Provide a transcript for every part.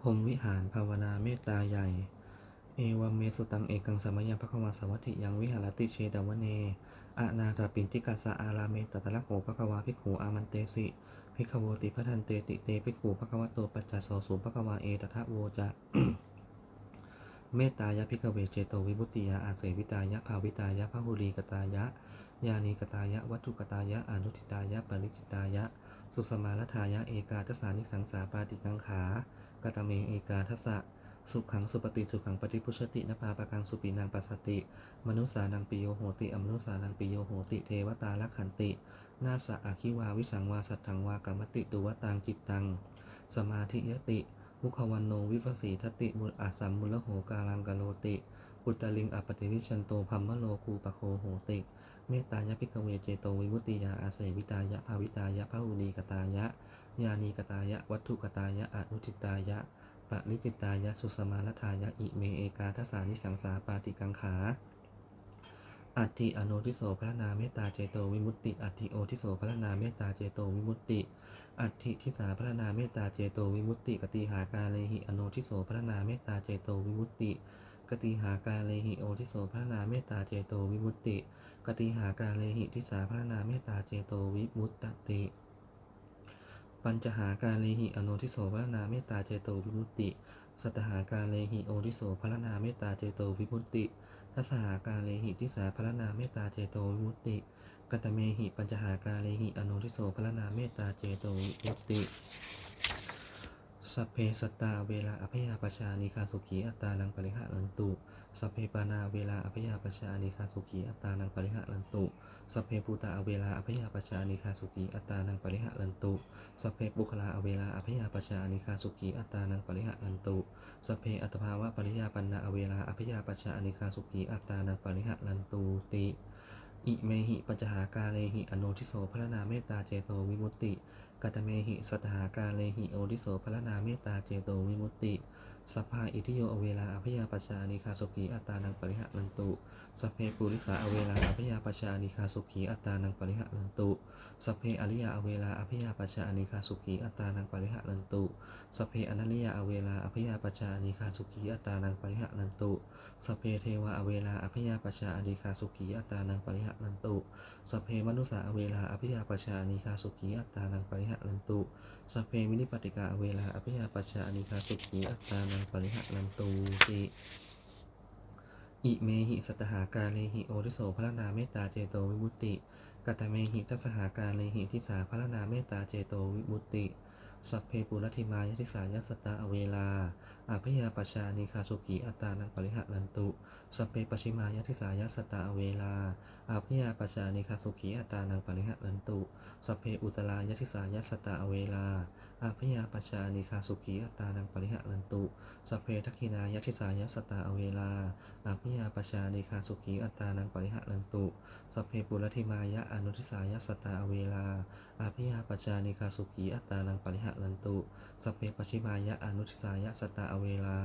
พรมวิหารภาวนาเมตตาใหญ่ เอวัมเมสุตังเอกังสมัยยังพระควาสวัติยังวิหารติเชดวเนอานาถาปินติกาสะอาราเมตตะละโขพระควาภิขุอามันเตสิภิขโวติพระทันเตติเตภิขุพระควโตปัจจโสสุพระควาเอตทะโวจะเมตตายะพิกเวเจโตวิมุติยาอาเสวิตายะภาวิตายะพหุลีกตายะ ยานีกตายะ วัตถุกตายะอนุทิตายะปริจิตายะ สุสมาลทายะเอกาทสานิสังสาปาติกังขา กตเมเอกาทัสะสุขังสุปฏิสุขังปฏิพุชตินภาปะกังสุปีนังปัสสติ มนุสานังปิโยโหติอมนุสานังปิโยโหติเทวตาลขันตินาสะอาคิวาวิสังวาสัตถังวากรรมติตุวตังจิตตัง สมาธิยติ มุขวันโนวิปัสสีทติมุอาสัมมุลโหกาลังกโลติปุตตลิงอปติวิชันโตพัมมะโลกูปะโคโหติ เมตตายะพิกเวเจโตวิมุตติยาอาศัยวิตายะภาวิตายะพหุลีกตายะยานีกตายะ วัตถุกตายะอนุจิตายะปะนิจิตายะสุสมาลทายะอิเมเอกาทสานิสังสาปาติกังขาอัตติอโนทิโสพระนาเมตตาเจโตวิมุตติอัติโอทิโสพระนาเมตตาเจโตวิมุตติอัติทิสาพระนาเมตตาเจโตวิมุตติกติหากาเลหิอโนทิโสพระนาเมตตาเจโตวิมุตติ กติหากาเลหิโอทิโสพระนาเมตตาเจโตวิมุตติ กติหากาเลหิทิสาพระนาเมตตาเจโตวิมุตติ ปัญจหากาเลหิอโนทิโสพระนาเมตตาเจโตวิมุตติ สัตหากาเลหิโอทิโสพระนาเมตตาเจโตวิมุตติทัสหากาเลหิทิสาพระนาเมตตาเจโตวิมุตติ กัตเมหิปัญจหากาเลหิอโนทิโสพระนาเมตตาเจโตวิมุตติ สัพเพสัตตาเวลาอภยาปชานิคาสุขีอัตตานังปริหะรันตุสัพเพปานาเวลาอภยาปชานิคาสุขีอัตตานังปริหะรันตุสัพเพปูตาเวลาอภยาปชานิคาสุขีอัตตานังปริหะรันตุสัพเพบุคลาเวลาอภยาปชานิคาสุขีอัตตานังปริหะรันตุสัพเพอัตภาวะปริยาปันนาเวลาอภยาปชานิคาสุขีอัตตานังปริหะรันตุติอิเมหิปัจหากาเลหิอโนทิโสพระนาเมตตาเจโตวิมุตติ กัตเมหิสัตหากาเลหิโอริโสพระนาเมตตาเจโตวิมุตติสภาอิทิโยอเวลาอภยาปชานิคาสุขีอัตานังปริหะนันตุ สัพเพปุริสาอเวลาอภิยาปชานิคาสุขีอัตานังปริหะรันตุสัพเพอริยาอเวลาอภิยาปชานิคาสุขีอัตานังปริหะรันตุสัพเพอนันลิยาอเวลาอภิยาปชานิคาสุขีอัตานังปริหะรันตุสัพเพเทวะอเวลาอภิยาปชาอนิคาสุขีอัตานังปริหะรันตุสัพเพมนุสาอเวลาอภิยาปชานิคาสุขีอัตานังปริหะรันตุสัพเพมินิปติกาอเวลาอภิยาปชานิคาสุขีอัตานังปริหะรันตุติ อิเมหิสัตหาการเลหิโอริโสพระนาเมตตาเจโตวิมุตติกัตเมหิทัสหาการเลหิทิสาพระนาเมตตาเจโตวิมุตติ สัพเพปุรธิมายทิสายัสตาอเวลาอภิยาปชานิคาสุขีอัตานังปริหะรันตุ สัพเพปชิมายทิสายัสตาอเวลาอภิยาปชานิคาสุขีอัตานังปริหะรันตุ สัพเพอุตรายทิสายัสสตาอเวลาอภิยาปชานิคาสุขีอัตตานังปริหะรันตุสเพทักินายทิสายัสตาอเวลาอภิยาปชานิคาสุขีอัตตานังปริหะรันตุสเพปุรธิมายะอนุทิสายัสตาอเวลาอภิยาปชานิคาสุขีอัตตานังปริหะรันตุสเพปชิมายะอนุทิสายะสตาอเวลา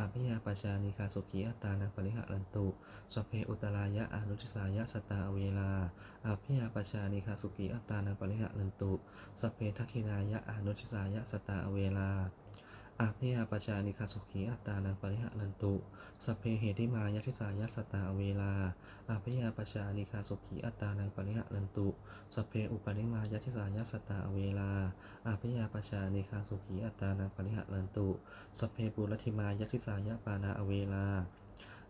อภิยาปชานิคาสุขีอัตตานังปริหะรันตุสเพอุตรายะอนุทิสายะสตาอเวลาอภิยาปชานิคาสุขีอัตตานังปริหะรันตุสเพทักินายะอนุทิสายะสตาเวลาอาภิยาปชานิคาสุขีอัตตานังปริหะรันตุสัพเพเหติมายะทิสายะสตาเวลาอาภิยาปชานิคาสุขีอัตตานังปริหะรันตุสัพเพอุปนิมายะทิสายะสตาเวลาอาภิยาปชานิคาสุขีอัตตานังปริหะรันตุสัพเพปุรธิมายะทิสายะปานาเวลา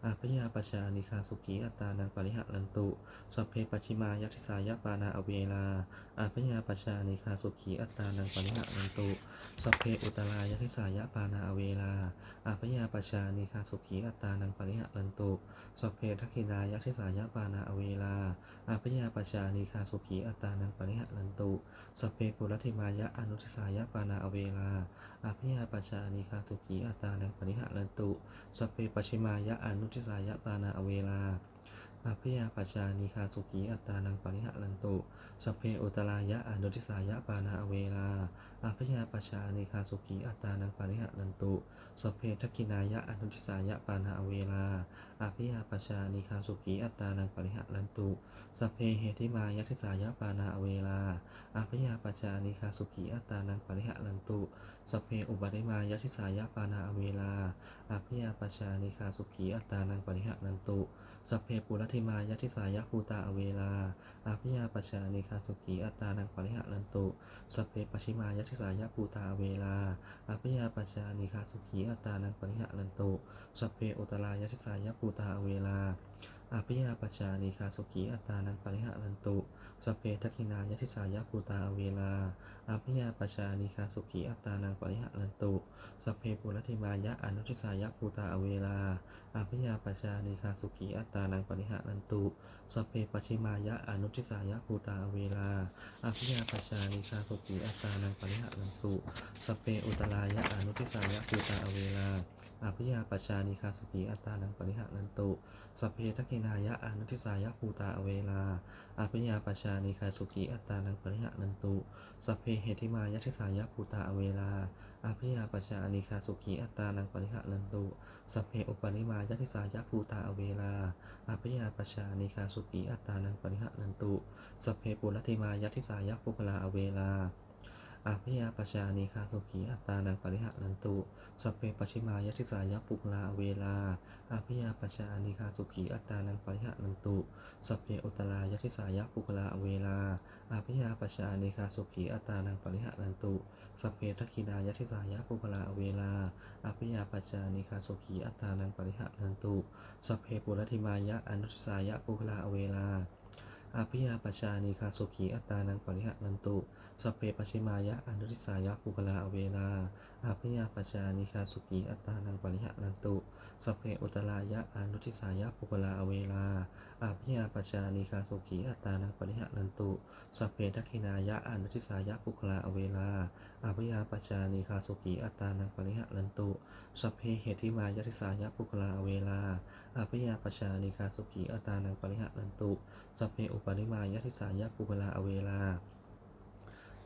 อาภิยาปชานิคาสุขีอัตานังปริหะรันตุสัพเพปชิมายะทิสายะปานาอเวลาอาภิยาปชานิคาสุขีอัตานังปริหะรันตุสัพเพอุตรายะทิสายะปานาอเวลาอาภิยาปชานิคาสุขีอัตานังปริหะรันตุสัพเพทักขินายะทิสายะปานาอเวลาอาภิยาปชานิคาสุขีอัตานังปริหะรันตุสัพเพปุรธิมายะอนุทิสายะปานาอเวลาอาภิยาปชานิคาสุขีอัตานังปริหะรันตุสัพเพปชิมายะอนุทิสายปานาอเวลา อาภิยาปชานิคาสุขีอัตานังปริหะรันตุสเพอุตรายะอนุทิสายะปานาอเวลาอาภิยาปชานิคาสุขีอัตานังปริหะรันตุสเพทกินายะอนุทิสายะปานาอเวลาอาภิยาปชานิคาสุขีอัตานังปริหะรันตุสเพเหติมายะทิสายะปานาอเวลาอาภิยาปชานิคาสุขีอัตานังปริหะรันตุสเพอุปาริมายะทิสายะปานาอเวลาอาภิยาปชานิคาสุขีอัตานังปริหะนันตุสเพปุรธิมายทิสายคูตาอเวลา อาภิยาปชานิคาสุขีอัตตานังปริหะรันตุสเพปชิมายทิสายคูตาอเวลา อาภิยาปชานิคาสุขีอัตตานังปริหะรันตุสัพเพอุตรายทิสายคูตาอเวลา อภิยาปชานิคาสุขีอัตานังปริหะนันตุสเพทักินายทิสายภูตาอเวลาอภิยาปชานิคาสุขีอัตานังปริหะนันตุสเพปุรธิมายะอนุทิสายะภูตาอเวลาอภิยาปชานิคาสุขีอัตานังปริหะนันตุสเพปชิมายะอนุทิสายะภูตาอเวลาอภิยาปชานิคาสุขีอัตานังปริหะนันตุสเพอุตรายะอนุทิสายะภูตาอเวลาอภิยาปชานิคาสุขีอัตานังปริหะนันตุสเพทักขินายะอนุทิสายะภูตาอเวลาอาภิยาปชานิคาสุขีอัตตานังปริหะนันตุสัพเพเหติมายทิสายะภูตาอเวลาอาภิยาปชานิคาสุขีอัตตานังปริหะนันตุสัพเพอุปนิมายทิสายะภูตาอเวลาอาภิยาปชานิคาสุขีอัตตานังปริหะนันตุสัพเพปุรติมายทิสายะปุกลาอเวลา อาภิยาปชานิคาสุขีอัตตานังปริหะนันตุสัพเพปชิมายทิสายะปุกลาเวลาอาภิยาปชานิคาสุขีอัตตานังปริหะนันตุสัพเพอุตรายทิสายะปุกลาเวลาอาภิยาปชานิคาสุขีอัตตานังปริหะนันตุสัพเพทักินายทิสายะปุกลาเวลาอาภิยาปชานิคาสุขีอัตตานังปริหะนันตุสัพเพปุรธิมายะอนุทิสายะปุกลาเวลา อาภิยาปชานิคาสุขีอัตานังปริหะนันตุสัพเพปชิมายะอนุทิสายะปุกลาอเวลาอาภิยาปชานิคาสุขีอัตานังปริหะนันตุสัพเพอุตรายะอนุทิสายะปุกลาอเวลาอาภิยาปชานิคาสุขีอัตานังปริหะนันตุสัพเพทักขินายะอนุทิสายะปุกลาอเวลาอาภิยาปชานิคาสุขีอัตานังปริหะนันตุสัพเพเหติมายะทิสายะปุกลาอเวลาอาภิยาปชานิคาสุขีอัตานังปริหะนันตุสสัพเพอุปาิมายทิสายะปุกลาอเวลา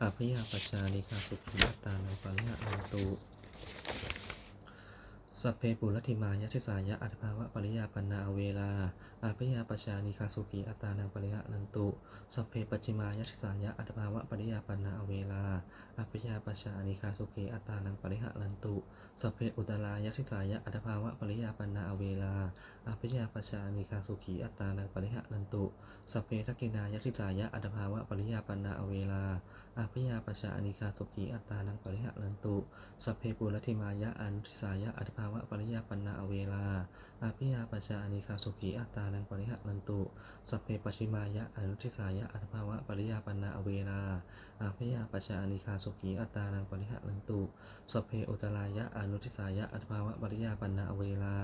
อภิยาปชานิคาสุขีอัตตานังปริหะอันตุ สัพเพปุรธิมายทิสายะอัตภาวะปริยาปันนาเวลาอาภิยาปชานิคาสุขีอัตานังปริหะนันตุสัพเพปัจจิมายทิสายะอัตภาวะปริยาปันนาเวลาอาภิยาปชานิคาสุขีอัตานังปริหะนันตุสัพเพอุตรายทิสายะอัตภาวะปริยาปันนาเวลาอาภิยาปชานิคาสุขีอัตานังปริหะนันตุสัพเพทักกินายทิสายะอัตภาวะปริยาปันนาเวลาอาภิยาปชานิคาสุขีอัตานังปริหะนันตุสัพเพปุรธิมายะอนุทิสายะอัตภาาวะปริยาปันนาเวลาอาภิยาปชานิคาสุขีอัตตานังปริหะนันตุสัพเพปชิมายะอนุทิสายะอัตภาวะปริยาปันนาเวลาอาภิยาปชานิคาสุขีอัตตานังปริหะนันตุสัพเพอุตรายะอนุทิสายะอัตภาวะปริยาปันนาเวลา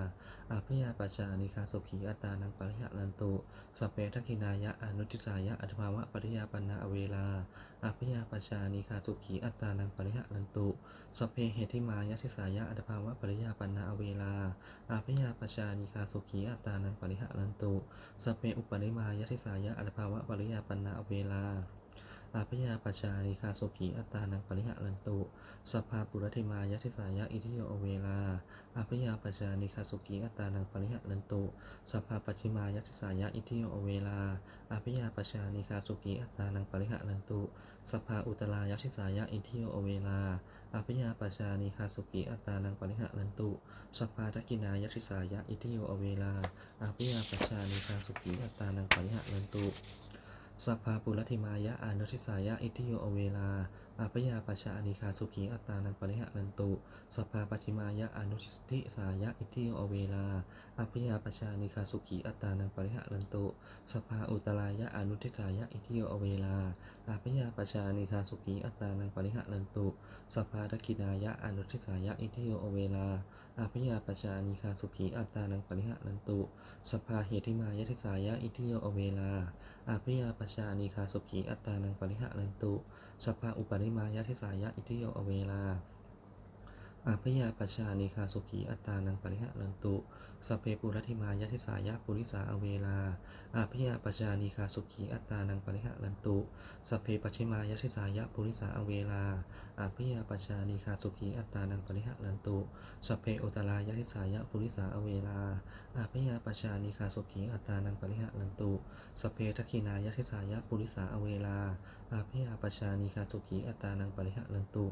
อาภิยาปชานิคาสุขีอัตตานังปริหะนันตุสัพเพทักขินายะอนุทิสายะอัตภาวะปริยาปันนาเวลาอาภิยาปชานิคาสุขีอัตตานังปริหะนันตุสัพเพเหติมายะทิสายะอัตภาวะปริยาปันนาเวลาอาภิยาปชานิคาสุขีอัตตานังปริหะรันตุสเปอุปนิมายทิสายะอัตภาวะปริยาปันนาเวลา อาภิยาปชานิคาสุขีอัตตานังปริหะนันตุสัพพาปุรธิมายทิสายะอิทิโยอเวลาอาภิยาปชานิคาสุขีอัตตานังปริหะนันตุสัพพาปชิมายทิสายะอิทิโยอเวลาอาภิยาปชานิคาสุขีอัตตานังปริหะนันตุสัพพาอุตรายทิสายะอิทิโยอเวลาอาภิยาปชานิคาสุขีอัตตานังปริหะนันตุสัพพาทักกินายทิสายะอิทิโยอเวลาอาภิยาปชานิคาสุขีอัตตานังปริหะนันตุ สัพพาปุรธิมายะอนุทิสายะอิทิโยอเวลาอภิยาปชาอนิคาสุขีอัตตานังปริหะนันตุสัพพาปัจฉิมายะอนุทิสายะอิทิโยอเวลาอภิยาปชาอนิคาสุขีอัตตานังปริหะนันตุสัพพาอุตรายะอนุทิสายะอิทิโยอเวลาอภิยาปชาอนิคาสุขีอัตตานังปริหะนันตุสัพพาทักขินายะอนุทิสายะอิทิโยอเวลาอภิยาปชาอนิคาสุขีอัตตานังปริหะนันตุสัพพาเหติมายะทิสายะอิทิโยอเวลาอาภิยาปชานีคาสุขี อัตตานังปริหะนันตุสัพพะอุปนิมายะทิสายะอิทิโยอเวลาอาพยาปชานีคาสุขี อัตตานังปริหะรันตุ สพเพปุรธิมายะทิสายะปุริสาอเวลาอาพยาปัชานิคาสุขีอัตตานังปริหะรันตุสพเพปัชิมายะทิสายะปุริสาอเวลาอาพยาปัชานิคาสุขีอัตตานังปริหะรันตุสพเพอุตรายะทิสายะปุริสาอเวลาอาพยาปัชานิคาสุขีอัตตานังปริหะรันตุสพเพทักขินายะทิสายะปุริสาอเวลาอาพยาปัชานิคาสุขีอัตตานังปริหะรันตุ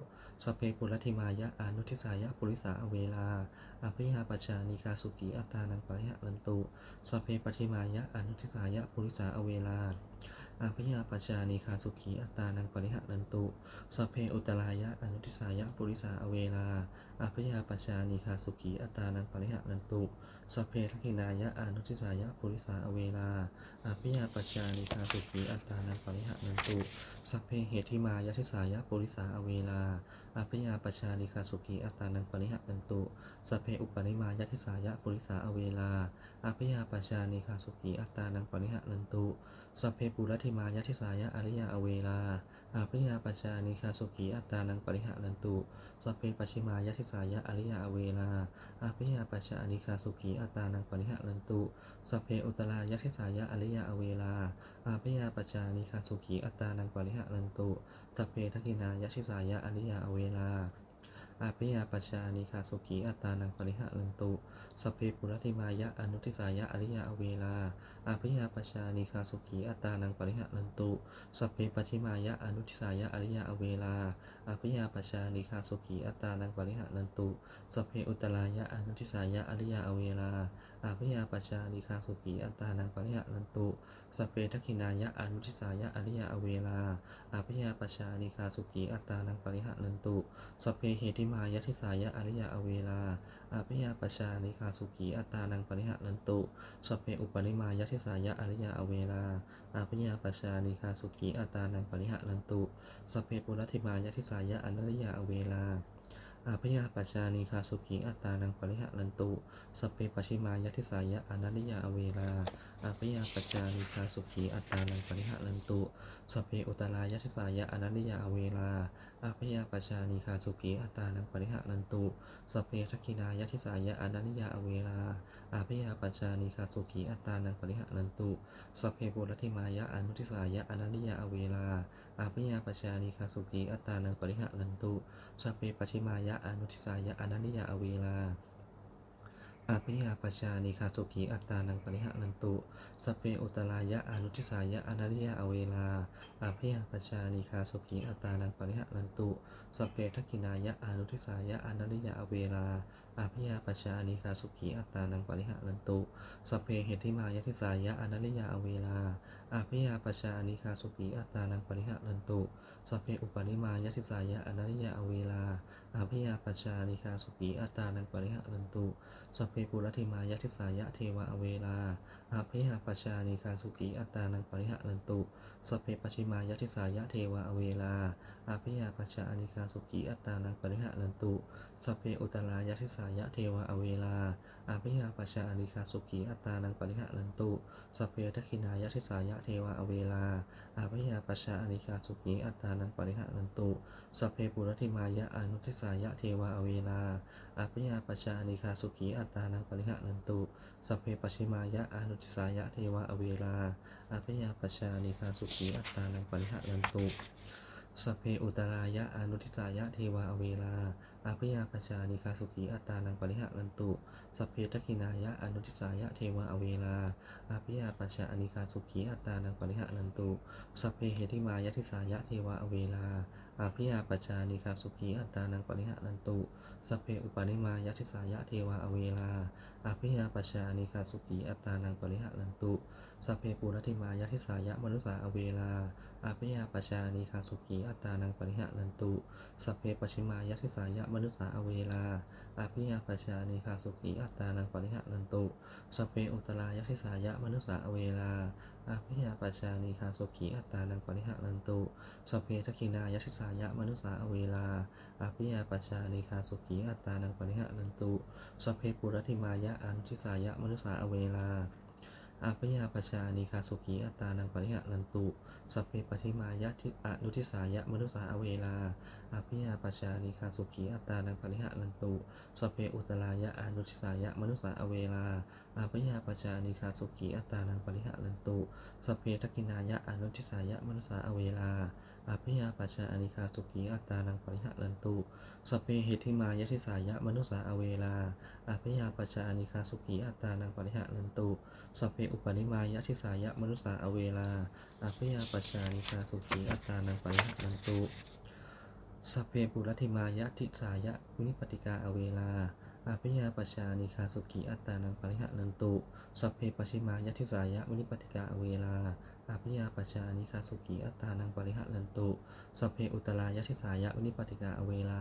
สพเพปุรธิมายะอนุทิสายะปุริสาอเวลาอภิยาปัจจานิคาสุขีอัตตานังปริหะรันตุสเพปฏิมายะอนุทิสายะปุริสาอเวลาอภิยาปัจจานิคาสุขีอัตตานังปริหะรันตุสเพอุตรายะอนุทิสายะปุริสาอเวลาอภิยาปัจจานิคาสุขีอัตตานังปริหะรันตุสเพทักินายะอนุทิสายะปุริสาอเวลาอภิยาปัจจานิคาสุขีอัตตานังปริหะรันตุสสัพเพเหติมายะทิสายะปุริสาอเวลาอาพยาปชานิคาสุขีอัตตานังปริหะนันตุสัพเพอุปนิมายะทิสายะปุริสาอเวลาอาพยาปชานิคาสุขีอัตตานังปริหะนันตุสัพเพปุรธิมายะทิสายะอริยาอเวลาอาพยาปชานิคาสุขีอัตตานังปริหะนันตุสัพเพปชิมายะทิสายะอริยาอเวลาอาพยาปชานิคาสุขีอัตตานังปริหะนันตุสัพเพอุตรายะทิสายะอริยาอเวลาอาพยาปชานิคาสุขีอัตตานังปริิหะนันตุทัพเพทักินายะชิสายะอริยาอเวลาอาพยาปชานิคาสุขีอัตานังปริหะลันตุสพเพปุรติมายะอนุทิสายะอริยาอเวลาอาพยาปชานิคาสุขีอัตานังปริหะลันตุสพเพปฏิมายะอนุทิสายะอริยาอเวลาอาพยาปชานิคาสุขีอัตานังปริหะลันตุสพเพอุตรายะอนุทิสายะอริยาอเวลา อาพยาปชานิคาสุขีอัตานังปริหะลันตุสเพทักขินายะอนุทิสายะอริยาอเวลาอาพยาปชานิคาสุขีอัตานังปริหะนันตุสเพเหติมายะทิสายะอริยาอเวลาอาพยาปชานิคาสุขีอัตานังปริหะนันตุสเพอุปนิมายะทิสายะอริยาอเวลาอาพยาปชานิคาสุขีอัตานังปริหะนันตุสเพปุรธิมายะทิสายะอนริยาอเวลา อาพยาปัจจานิคาสุขีอัตตานังปริหะลันตุ สเปปชิมายะทิสายะอนัติยาอเวลา อาพยาปัจจานิคาสุขีอัตตานังปริหะนันตุสพเพอุตรายะทิสายะอนัริยาอเวลาอาพยาปัจจานิคาสุขีอัตตานังปริหะนันตุสพเพทักขินายะทิสายะอนัริยาอเวลาอาพยาปัจจานิคาสุขีอัตตานังปริหะนันตุสพเพปุรธิมายะอนุทิสายะอนัริยาอเวลาอาพยาปัจจานิคาสุขีอัตตานังปริหะนันตุสัพเพปัชิมายะอนุทิสายะอนันติยาอเวลา อาภิยาปชานิคาสุขีอัตตานังปริหะนันตุ สเปอุตลายะอนุทิสายะอนันติยาอเวลา อาภิยาปชานิคาสุขีอัตตานังปริหะนันตุ สเปทักขินายะอนุทิสายะอนันติยาอเวลา อาพยาปชานิคาสุขีอัตตานังปริหะนันตุสัพเพเหติมายะทิสายะอนันิยาอเวลาอาพยาปชานิคาสุขีอัตตานังปริหะนันตุสัพเพอุปนิมายะทิสายะอนันิยาอเวลาอาพยาปัจจานิคาสุขีอัตตานังปริหะนันตุสัพเพปุรธิมายะทิสายะเทวะอเวลาอาพยาปัจจานิคาสุขีอัตตานังปริหะนันตุ สัพเพปชิมายะทิสายะเทวะอเวลาอาพยาปัจจานิคาสุขีอัตตานังปริหะนันตุสัพเพอุตรายะทิสายะเทวะอเวลาอาพยาปัจจานิคาสุขีอัตตานังปริหะนันตุสัพเพทักขินายะทิสายะเทวะอเวลาอาพยาปัจจานิคาสุขีอัตตานังปริหะนันตุสัพเพปุรธิมายะอนุทิสายะเทวะอเวลาอาพยาปัจจานิคาสุขีอัตตานังปริหะนันตุสัพเพปชิมายะอนุทิสายะเทวะอเวลา อาพยาปัจจานิคาสุขีอัตตานังปริหะนันตุสเพอุตรายะอนุทิสายะเทวะอเวลาอาพยาปัจจานิคาสุขีอัตานังปริหะนันตุสเพทักขินายะอนุทิสายะเทวะอเวลาอาพยาปัจจานิคาสุขีอัตานังปริหะนันตุสเพเหติมายะทิสายะเทวะอเวลาอาพยาปัจจานิคาสุขีอัตตานังปริหะนันตุ สเพอุปาณิมายทิสายะเทวะอเวลาอาพยาปัจจานิคาสุขีอัตานังปริหะนันตุสเพปุรธิมายทิสายะมนุสาอเวลาอาพยาปัจจานิคาสุขีอัตานังปริหะนันตุสเพปชิมายทิสายะมนุสาอเวลาอาพยาปัจจานิคาสุขีอัตานังปริหะนันตุสเพอุตรายทิสายะมนุสาอเวลาอาพยาปัจจานีคาสุขีอัตตานังปริหะนันตุสัพเพทกินายะทิสายะมนุสาอเวลาอาพยาปัจจานีคาสุขีอัตตานังปริหะนันตุสัพเพปุรธิมายะอันชิสายะมนุสาอเวลา อาปยาปชานิคาสุขีอัตตานังปริหะลันตุสัพเพปชิมายะทิอนุทิสายะมนุสาอเวลาอาปยาปชานิคาสุขีอัตตานังปริหะลันตุสัพเพอุตลายะอนุทิสายะมนุสาอเวลาอาปยาปชานิคาสุขีอัตตานังปริหะลันตุสัพเพทักกินายะอนุทิสายะมนุสาอเวลา อาพยาปชาอนิคาสุขีอัตตานังปริหะนันตุสัพเพเหติมายะทิสายะมนุสาอเวลาอาพยาปชาอนิคาสุขีอัตตานังปริหะนันตุสัพเพอุปนิมายะทิสายะมนุสาอเวลาอาพยาปชานิคาสุขีอัตตานังปริหะนันตุสัพเพปุรธิมายะทิสายะวินิปติกาอเวลาอาพยาปชานิคาสุขีอัตตานังปริหะนันตุสัพเพปชิมายะทิสายะวินิปติกาอเวลา อาพยาปชานิคาสุขีอัตตานังปริหะนันตุสเพอุตรายะทิสายะวินิปติกาอเวลา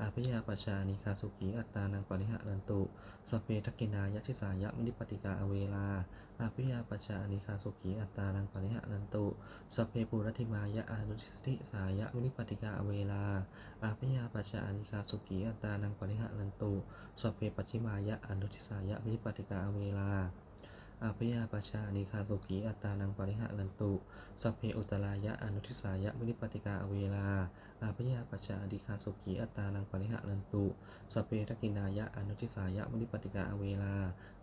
อาพยาปชานิคาสุขีอัตตานังปริหะนันตุสเพทกินายะทิสายะวินิปติกาอเวลา อาภิยาปชานิคาสุขีอัตตานังปริหะนันตุสเพปุรธิมายะอนุทิสติสายะวินิปติกาอเวลา อาภิยาปชานิคาสุขีอัตตานังปริหะนันตุสเพปัจฉิมายะอนุทิสายะวินิปติกาอเวลา อาภิยาปชานิคาสุขี อัตานังปริหะนันตุ สัพเพอุตรายะอนุทิสายะวินิปติกาอเวลาอาภิยาปชานิคาสุขีอัตานังปริหะนันตุ สัพเพทักินายะอนุทิสายะวินิปติกาอเวลา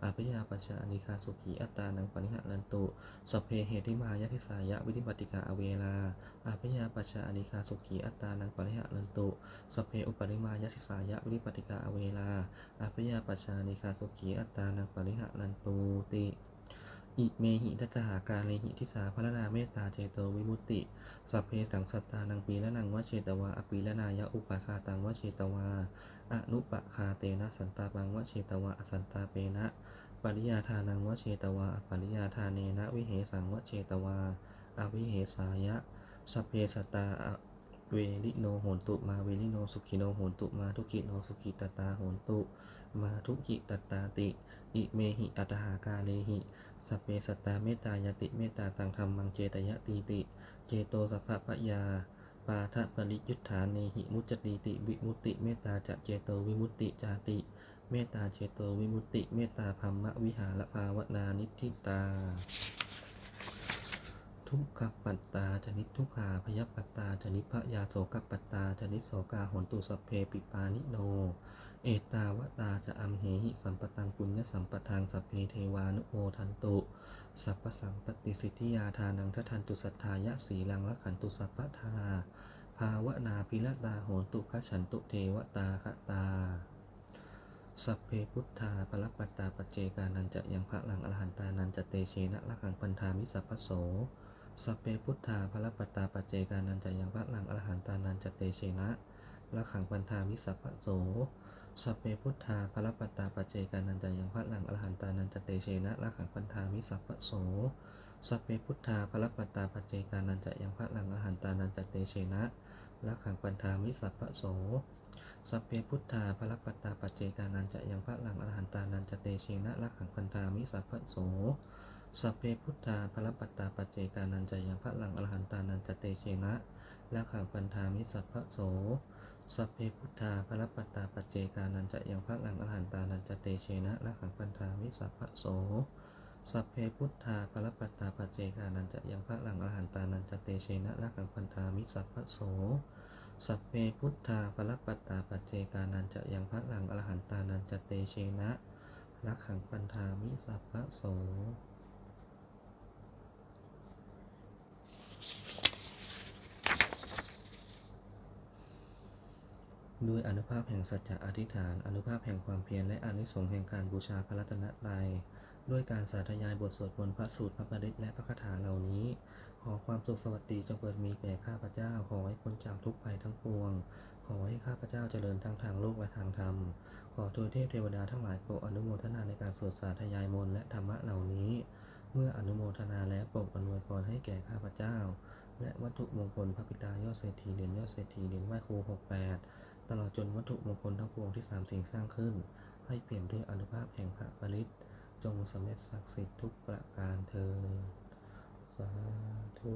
อาพยาปชานิคาสุขีอัตานังปริหะนันตุ สัพเพเหติมายะทิสายะวินิปติกาอเวลาอาพยาปชานิคาสุขีอัตานังปริหะนันตุ สัพเพอุปริมายะทิสายะวินิปติกาอเวลาอาพยาปชานิคาสุขีอัตานังปริหะนันตุติ อิเมหิทัตหาการเลหิทิสาพระนาเมตตาเจโตวิมุตติ สัพเพสังสัตตานังปีละนังวเชตวาอปีละนายะอุปาคาตังวเชตวา อนุปคาเตนะสันตาปังวเชตวะอสันตาเปนะ ปริยาทานังวเชตวาอปริยาทาเนนะวิเหสังวเชตวา อวิเหสายะ สัพเพสตตาเวลิโนโหนตุมาเวลิโนสุขิโนโหนตุมาทุกิโนสุขิตตาโหนตุ มาทุกิตตาติ อิเมหิอัตหากาเลหิ สพเพสตตาเมตตายติเมตตาตังธรรมังเจตยะตีติ เจโตสัพพะปยา ปาทะปริยุทธาเนหิมุจติติ วิมุตติเมตตาจะเจโตวิมุตติจาติ เมตตาเจโตวิมุตติเมตตาพัมมะวิหารภาวนานิทิตา ทุกขปัตตาจนิดทุกขาพยปัตตาจนิดพยาโสกปัตตาจนิดโสกาหนตุสพเพปิปานิโน เอตาวตาจะอัมเหหิสัมปตังปุญญสัมปทางสัพเพเทวานุโมทันตุสัพพสังปฏิสิทธิยาทานังทัทันตุสัทธายะสีลังละขันตุสัพพทาภาวนาพิรตาโหตุขฉันตุเทวตาคตา สัพเพพุทธาปรปัตตาปเจกานันจะยังพระลังอรหันตานันจะเตเชนะละขังปันธามิสัพพโสสัพเพพุทธาพรปัตตาปเจกานันจะยังพระลังอรหันตานันจะเตเชนะละขังปันธามิสัพพโส สัพเพพุทธาพรปัตตาปเจกานันจะยังพระหลังอรหันตานันจเตเชนะละขังปันธามิสัพพโสสัพเพพุทธาพรปัตตาปเจกานันจะยังพระหลังอรหันตานันจเตเชนะละขังปันธามิสัพพโสสัพเพพุทธาพรปัตตาปเจกานันจะยังพระหลังอรหันตานันจเตเชนะละขังพันธามิสัพพโสสัพเพพุทธาพรปัตตาปเจกานันจะยังพระหลังอรหันตานันจเตเชนะละขังพันธามิสัพพโส สัพเพพุทธาพรปัตตาปัจเจกานันจะยังพระลังอรหันตานันจะเตเชนะละขังพันธามิสัพพโส สัพเพพุทธาพรปัตตาปัจเจกานันจะยังพระลังอรหันตานันจะเตเชนะละขังพันธามิสัพพโส สัพเพพุทธาปรปัตตาปัจเจกานันจะยังพระลังอรหันตานันจะเตเชนะรักขังปันธามิสัพพะโส ด้วยอนุภาพแห่งสัจจะอธิษฐาน อนุภาพแห่งความเพียรและอนิสงส์แห่งการบูชาพระรัตนตรัยด้วยการสาธยายบทสวดมนต์พระสูตรพระปริตและพระคาถาเหล่านี้ ขอความสุขสวัสดีจงเกิดมีแก่ข้าพเจ้า ขอให้พ้นจากทุกภัยทั้งปวง ขอให้ข้าพเจ้าเจริญทั้งทางโลกและทางธรรม ขอทูลเทพเทวดาทั้งหลายโปรดอนุโมทนาในการสวดสาธยายมนต์และธรรมะเหล่านี้ เมื่ออนุโมทนาแล้วโปรดอำนวยพรให้แก่ข้าพเจ้า และวัตถุมงคลพระปิตายอดเศรษฐีเหรียญยอดเศรษฐีเหรียญไหว้ครู68 ตลอดจนวัตถุมงคลทั้งปวงที่สามสิ่งสร้างขึ้น ให้เปลี่ยนด้วยอนุภาพแห่งพระปริตจงสำเร็จศักดิ์สิทธิ์ทุกประการเธอสาธุ